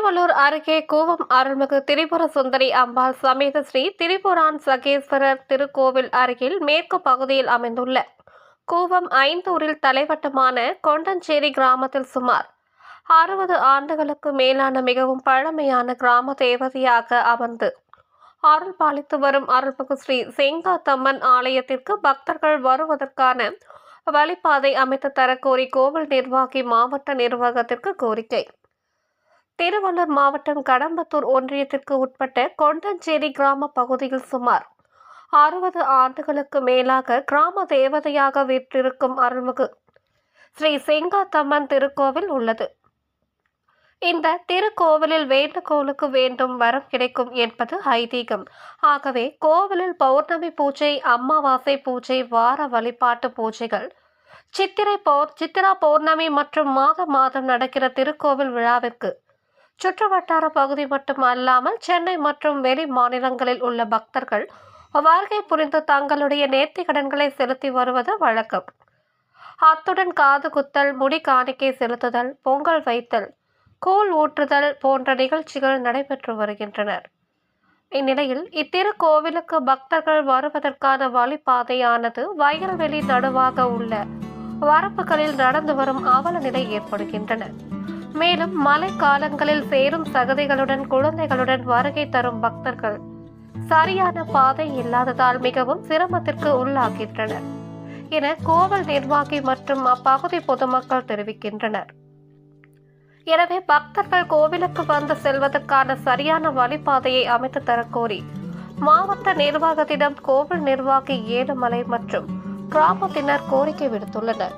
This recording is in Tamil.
திருவள்ளூர் அருகே கூவம் அருள்மிகு திரிபுர சுந்தரி அம்பாள் சமேத ஸ்ரீ திரிபுரான் சகேஸ்வரர் திருக்கோவில் அருகில் மேற்கு பகுதியில் அமைந்துள்ள கூவம் ஐந்தூரில் தலைவட்டமான கொண்டஞ்சேரி கிராமத்தில் சுமார் அறுபது ஆண்டுகளுக்கு மேலான மிகவும் பழமையான கிராம தேவதையாக அமர்ந்து அருள் பாலித்து வரும் அருள்மிகு ஸ்ரீ செங்காத்தம்மன் ஆலயத்திற்கு பக்தர்கள் வருவதற்கான வழிபாதை அமைத்து தரக்கோரி கோவில் நிர்வாகி மாவட்ட நிர்வாகத்திற்கு கோரிக்கை. திருவள்ளூர் மாவட்டம் கடம்பத்தூர் ஒன்றியத்திற்கு உட்பட்ட கொண்டஞ்சேரி கிராம பகுதியில் சுமார் அறுபது ஆண்டுகளுக்கு மேலாக கிராம தேவதையாக வீற்றிருக்கும் அருள்மிகு ஸ்ரீ செங்காத்தம்மன் திருக்கோவில் உள்ளது. இந்த திருக்கோவிலில் வேண்டுகோளுக்கு வேண்டும் வரம் கிடைக்கும் என்பது ஐதீகம். ஆகவே கோவிலில் பௌர்ணமி பூஜை அமாவாசை பூஜை வார வழிபாட்டு பூஜைகள் சித்திரை பௌர் சித்திரா பௌர்ணமி மற்றும் மாத மாதம் நடக்கிற திருக்கோவில் விழாவிற்கு சுற்றுவட்டார பகுதி மட்டும் அல்லாமல் சென்னை மற்றும் வெளி மாநிலங்களில் உள்ள பக்தர்கள் வாழ்க்கை புரிந்து தங்களுடைய நேர்த்தி கடன்களை செலுத்தி வருவது வழக்கம். அத்துடன் காது குத்தல் முடி காணிக்கை செலுத்துதல் பொங்கல் வைத்தல் கூழ் ஊற்றுதல் போன்ற நிகழ்ச்சிகள் நடைபெற்று வருகின்றனர். இந்நிலையில் இத்திருக்கோவிலுக்கு பக்தர்கள் வருவதற்கான வழிபாதையானது வயல்வெளி நடுவாக உள்ள வரப்புகளில் நடந்து வரும் அவல நிலை ஏற்படுகின்றன. மேலும் மழை காலங்களில் சேரும் சகதிகளுடன் குழந்தைகளுடன் வருகை தரும் பக்தர்கள் சரியான பாதை இல்லாததால் மிகவும் சிரமத்திற்கு உள்ளாகின்றனர் என கோவில் நிர்வாகி மற்றும் அப்பகுதி பொதுமக்கள் தெரிவிக்கின்றனர். எனவே பக்தர்கள் கோவிலுக்கு வந்து செல்வதற்கான சரியான வழிபாதையை அமைத்து தரக்கோரி மாவட்ட நிர்வாகத்திடம் கோவில் நிர்வாகி ஏழுமலை மற்றும் கிராமத்தினர் கோரிக்கை விடுத்துள்ளனர்.